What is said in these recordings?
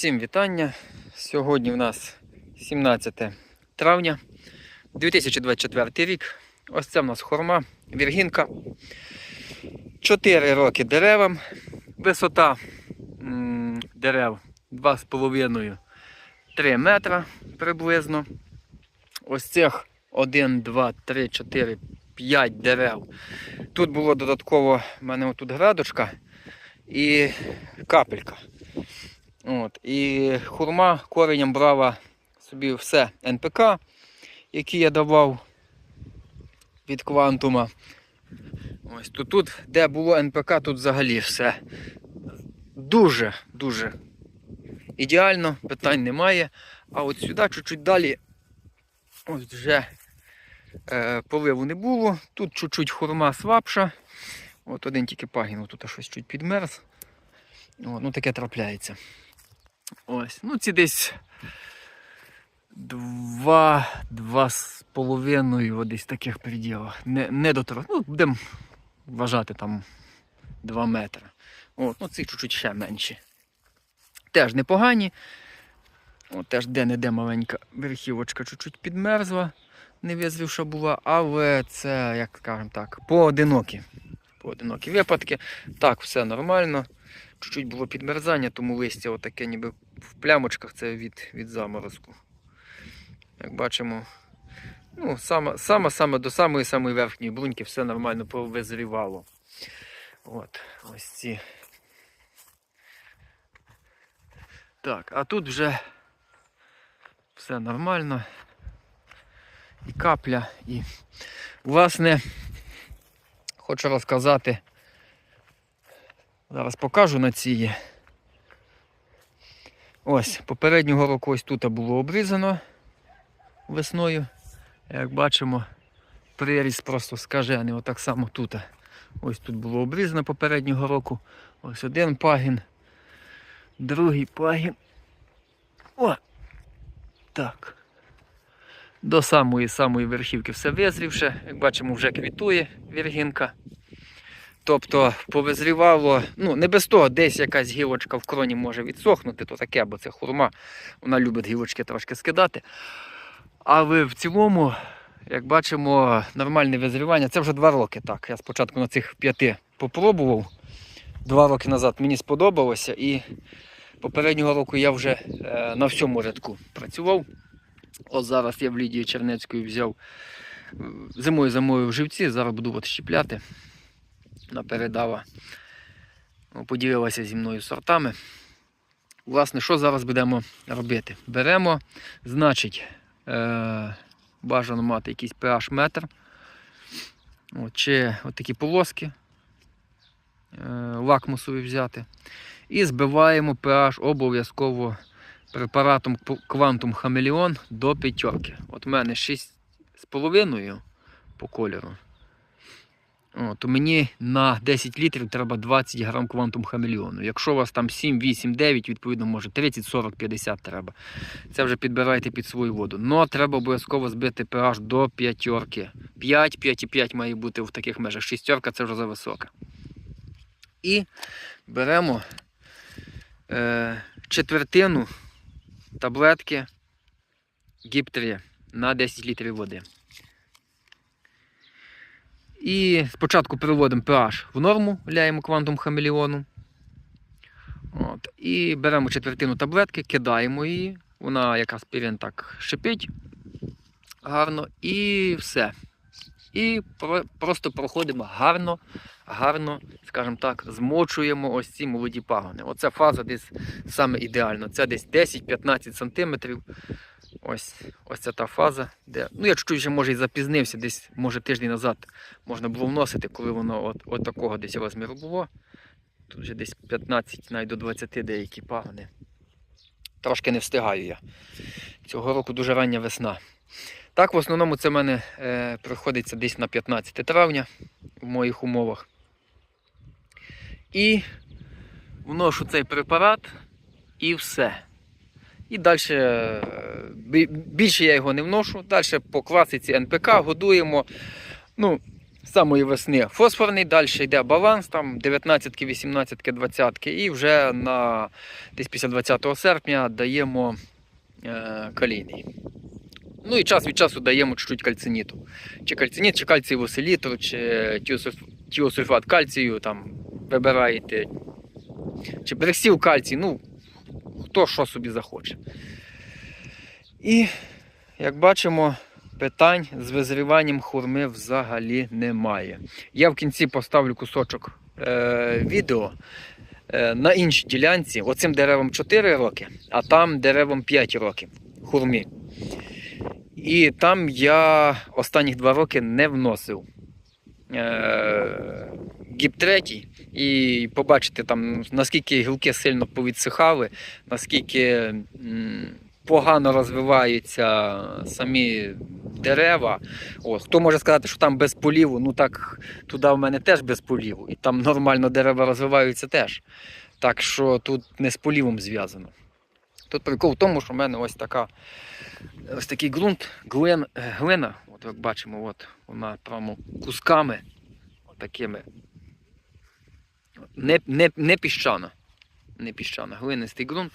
Всім вітання. Сьогодні в нас 17 травня 2024 рік. Ось це в нас хорма, віргінка. 4 роки деревам. Висота дерев 2,5-3 метра приблизно. Ось цих 1, 2, 3, 4, 5 дерев. Тут було додатково в мене тут градочка і капелька. От. І хурма коренем брала собі все НПК, які я давав від квантума. Ось тут, тут, де було НПК, тут взагалі все дуже-дуже ідеально, питань немає. А от сюди чуть-чуть далі ось вже е, поливу не було. Тут чуть-чуть хурма слабша. От один тільки пагін, тут щось чуть підмерз. О, ну таке трапляється. Ось, ну ці десь два, два з половиною, от десь таких пределах. Не, не до трьох. Ну, будемо вважати там 2 метри. От, ну ці чуть-чуть ще менші. Теж непогані. От, теж де-не-де маленька верхівочка чуть-чуть підмерзла, не визрівша була, але це, як скажемо так, поодинокі. Поодинокі випадки. Так, все нормально. Чуть-чуть було підмерзання, тому листя отаке ніби в плямочках це від, від заморозку. Як бачимо, ну, саме, саме, до самої самої верхньої бруньки все нормально повизрівало. От, ось ці. Так, а тут вже все нормально. І капля, і власне хочу розказати. Зараз покажу на цій. Ось, попереднього року ось тут було обрізано весною. Як бачимо, приріст просто скажений, отак само тут. Ось тут було обрізано попереднього року. Ось один пагін, другий пагін. О! Так. До самої самої верхівки все визрівше. Як бачимо, вже квітує віргінка. Тобто повизрівало, ну не без того, десь якась гілочка в кроні може відсохнути, то таке, бо це хурма, вона любить гілочки трошки скидати. Але в цілому, як бачимо, нормальне визрівання. Це вже два роки так. Я спочатку на цих п'яти попробував. Два роки назад мені сподобалося і попереднього року я вже е, на всьому рядку працював. От зараз я в Лідії Чернецької взяв е, зимою замовив живці, зараз буду от щіпляти напередава. Ну, Поділилася зі мною сортами. Власне, що зараз будемо робити? Беремо, значить, е- бажано мати якийсь pH метр. Чи от такі полоски е- лакмусові взяти. І збиваємо pH обов'язково препаратом Quantum Chameleon до п'ятерки. От у мене 6,5 по кольору. О, то мені на 10 літрів треба 20 грам квантум хамелеону. Якщо у вас там 7, 8, 9, відповідно, може 30, 40, 50 треба. Це вже підбирайте під свою воду. Но треба обов'язково збити pH до п'ятерки. 5, 5,5 має бути в таких межах. Шістерка це вже за висока. І беремо е, четвертину таблетки гіп-3 на 10 літрів води. І спочатку переводимо pH в норму, ляємо квантум хамелеону. От. І беремо четвертину таблетки, кидаємо її. Вона як аспірин так шипить гарно і все. І про, просто проходимо гарно, гарно, скажімо так, змочуємо ось ці молоді пагони. Оця фаза десь саме ідеально. Це десь 10-15 см. Ось ось це та фаза, де. Ну, я чуть-чуть ще може і запізнився, десь, може тиждень назад можна було вносити, коли воно от, от такого десь розміру було. Тут вже десь 15, навіть до 20 деякі пагони. Трошки не встигаю я. Цього року дуже рання весна. Так, в основному це в мене е, приходиться десь на 15 травня в моїх умовах. І вношу цей препарат і все. І далі більше я його не вношу. Далі по класиці НПК годуємо. Ну, самої весни фосфорний, далі йде баланс, там 19, 18, 20 і вже на десь після 20 серпня даємо е, калійний. Ну і час від часу даємо чуть-чуть кальциніту. Чи кальциніт, чи кальцієву селітру, чи тіосульфат кальцію, там вибираєте, чи перексів кальцій, ну, хто що собі захоче. І, як бачимо, питань з визріванням хурми взагалі немає. Я в кінці поставлю кусочок е, відео е, на іншій ділянці. Оцим деревам 4 роки, а там деревам 5 років хурмі. І там я останніх 2 роки не вносив е, гіп третій. І побачите там, наскільки гілки сильно повідсихали, наскільки погано розвиваються самі дерева. От. Хто може сказати, що там без поліву, ну так туди в мене теж без поліву. І там нормально дерева розвиваються теж. Так що тут не з полівом зв'язано. Тут прикол в тому, що в мене ось така ось такий ґрунт, е, глина, от як бачимо, от вона прямо кусками такими. Не, не, не піщана. Не піщана, глинистий ґрунт.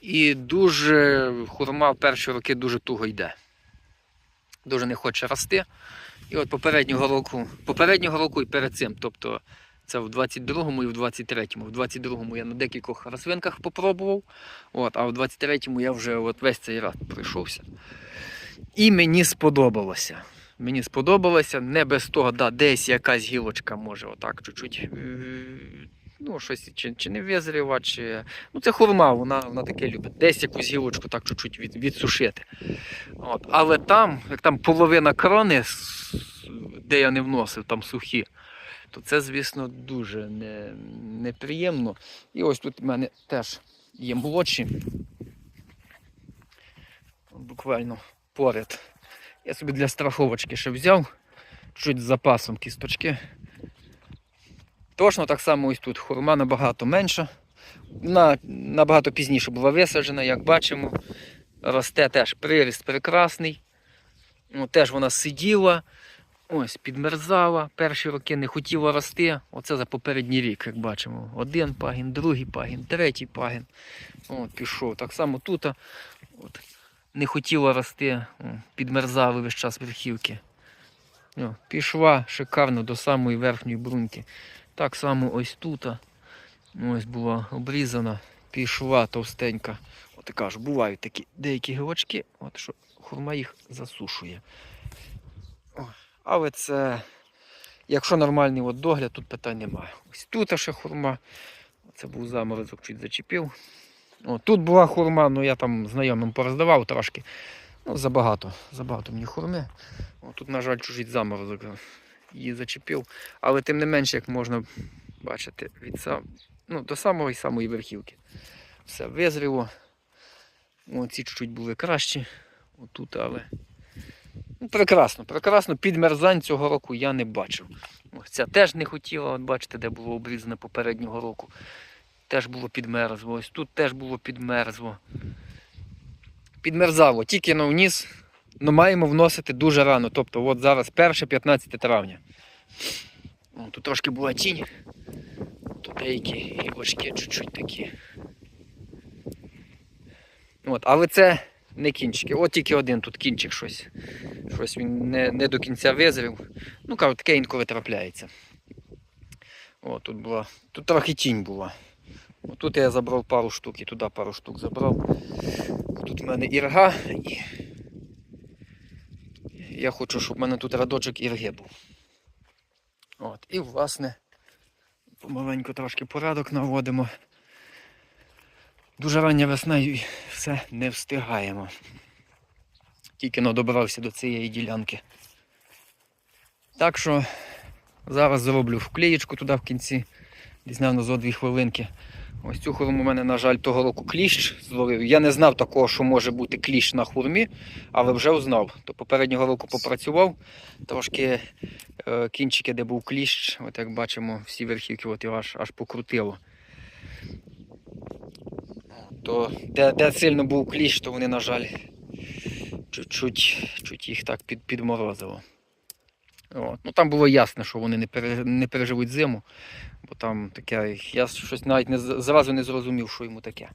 І дуже хурма в перші роки дуже туго йде. Дуже не хоче рости. І от попереднього року, попереднього року і перед цим, тобто це в 22-му і в 23-му. В 22-му я на декількох рослинках попробував, от, а в 23-му я вже от весь цей раз пройшовся. І мені сподобалося. Мені сподобалося, не без того, да, десь якась гілочка може отак чуть-чуть. е, Ну, щось чи, чи не визріва, чи. Ну, це хурма, вона, вона таке любить. Десь якусь гілочку так чуть-чуть від, відсушити. От. Але там, як там половина крони, де я не вносив, там сухі, то це, звісно, дуже не, неприємно. І ось тут в мене теж є молодші. Буквально поряд. Я собі для страховочки ще взяв, чуть з запасом кісточки. Точно так само ось тут хурма набагато менша. Вона набагато пізніше була висаджена, як бачимо. Росте теж приріст прекрасний. Ну, теж вона сиділа, ось підмерзала. Перші роки не хотіла рости. Оце за попередній рік, як бачимо. Один пагін, другий пагін, третій пагін. От, пішов. Так само тут от, не хотіла рости, підмерзали весь час верхівки. О, пішла шикарно до самої верхньої бруньки. Так само ось тут. Ось була обрізана, пішла товстенька. От ж бувають такі деякі гілочки, от що хурма їх засушує. О, але це, якщо нормальний от догляд, тут питань немає. Ось тут ще хурма. Це був заморозок, чуть зачепив. О, тут була хурма, ну я там знайомим пороздавав трошки. Ну, забагато, забагато мені хурми. О, тут, на жаль, чужий заморозок її зачепив. Але тим не менше, як можна бачити, від сам, ну, до самої самої верхівки. Все визріло. О, ці чуть-чуть були кращі. Отут, але. Ну, прекрасно, прекрасно. Підмерзань цього року я не бачив. Ось ця теж не хотіла, от бачите, де було обрізане попереднього року. Теж було підмерзло. Ось тут теж було підмерзло. Підмерзало, тільки на вніс, але маємо вносити дуже рано. Тобто, от зараз 1 15 травня. О, тут трошки була тінь. Тут деякі гілочки чуть-чуть такі. От, але це не кінчики. От тільки один тут кінчик щось. Щось він не, не до кінця визрів. Ну, кажу, таке інколи трапляється. О, тут була. Тут трохи тінь була. Тут я забрав пару штук і туди пару штук забрав. Тут в мене ірга і. Я хочу, щоб в мене тут радочок ірги був. От, і власне помаленьку трошки порядок наводимо. Дуже рання весна і все не встигаємо. Тільки но добрався до цієї ділянки. Так що зараз зроблю вклеєчку туди в кінці, десь навно зо дві хвилинки. Ось цю хурму у мене, на жаль, того року кліщ зловив. Я не знав такого, що може бути кліщ на хурмі, але вже узнав. То попереднього року попрацював, трошки е, кінчики, де був кліщ, от як бачимо, всі верхівки от його аж, аж покрутило. То де, де сильно був кліщ, то вони, на жаль, чуть-чуть чуть їх так під, підморозило. От. Ну, там було ясно, що вони не, пере, не переживуть зиму, бо там таке, я щось навіть не, зразу не зрозумів, що йому таке.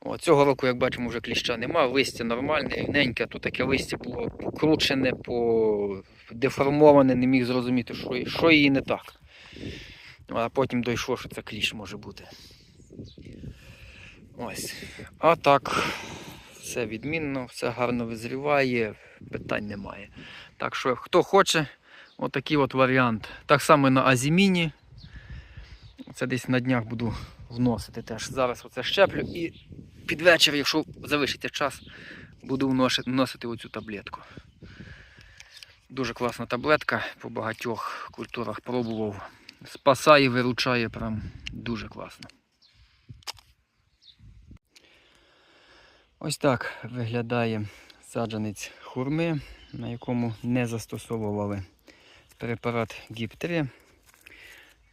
От, цього року, як бачимо, вже кліща нема, листя нормальне, рівненьке, тут таке листя було покручене, по... деформоване, не міг зрозуміти, що, що її не так. А потім дійшло, що це кліщ може бути. Ось. А так, все відмінно, все гарно визріває, питань немає. Так що, хто хоче, отакий от варіант. Так само на Азіміні. Це десь на днях буду вносити теж. Зараз оце щеплю і під вечір, якщо залишиться час, буду вносити оцю таблетку. Дуже класна таблетка, по багатьох культурах пробував. Спасає, виручає, прям дуже класно. Ось так виглядає саджанець хурми, на якому не застосовували препарат ГІП-3.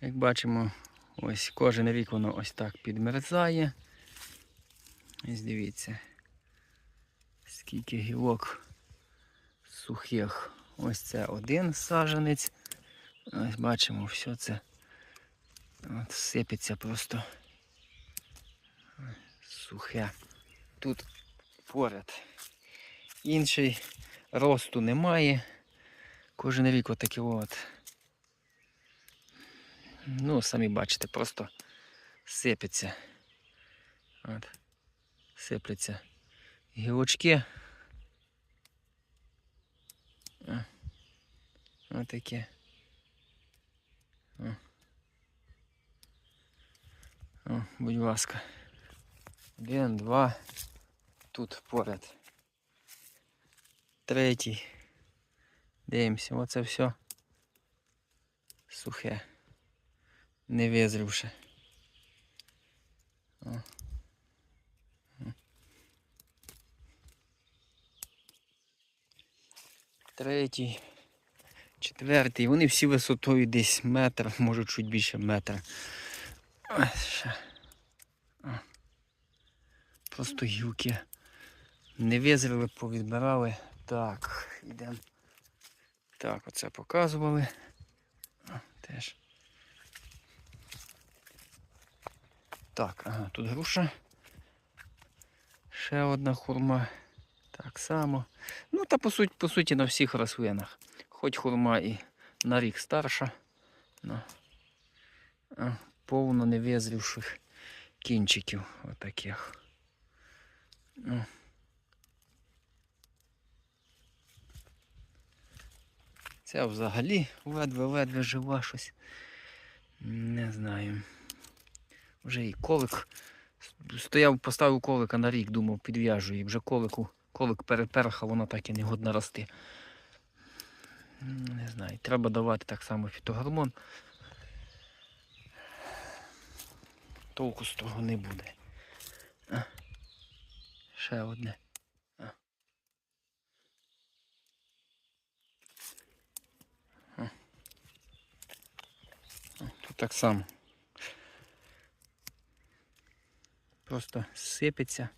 Як бачимо, ось кожен рік воно ось так підмерзає. Ось дивіться, скільки гілок сухих. Ось це один саджанець. Ось бачимо, все це от, сипеться просто сухе. Тут поряд. Інший росту немає. Кожен рік отакі от. Ну, самі бачите, просто сипеться. От. Сипляться гілочки. О. Отаке. О. О, будь ласка. Один, два. Тут поряд. Третій. Дивимося, оце все сухе. Не визрівши. Третій. Четвертий. Вони всі висотою десь метр, може чуть більше метра. Просто гілки. Не визріли, повідбирали. Так, йдемо. Так, оце показували. Теж. Так, ага, тут груша. Ще одна хурма. Так само. Ну, та по суті, по суті на всіх рослинах. Хоч хурма і на рік старша. А, повно невизрівших кінчиків отаких. Ну. Це взагалі ледве-ледве жива щось. Не знаю. Вже і колик. Стояв, поставив колика на рік, думав, підв'яжу і вже колику, колик переперхав, воно так і не годно рости. Не знаю, треба давати так само фітогормон. Толку з того не буде. Ще одне. А. А. А, Тут так само. Просто сипеться.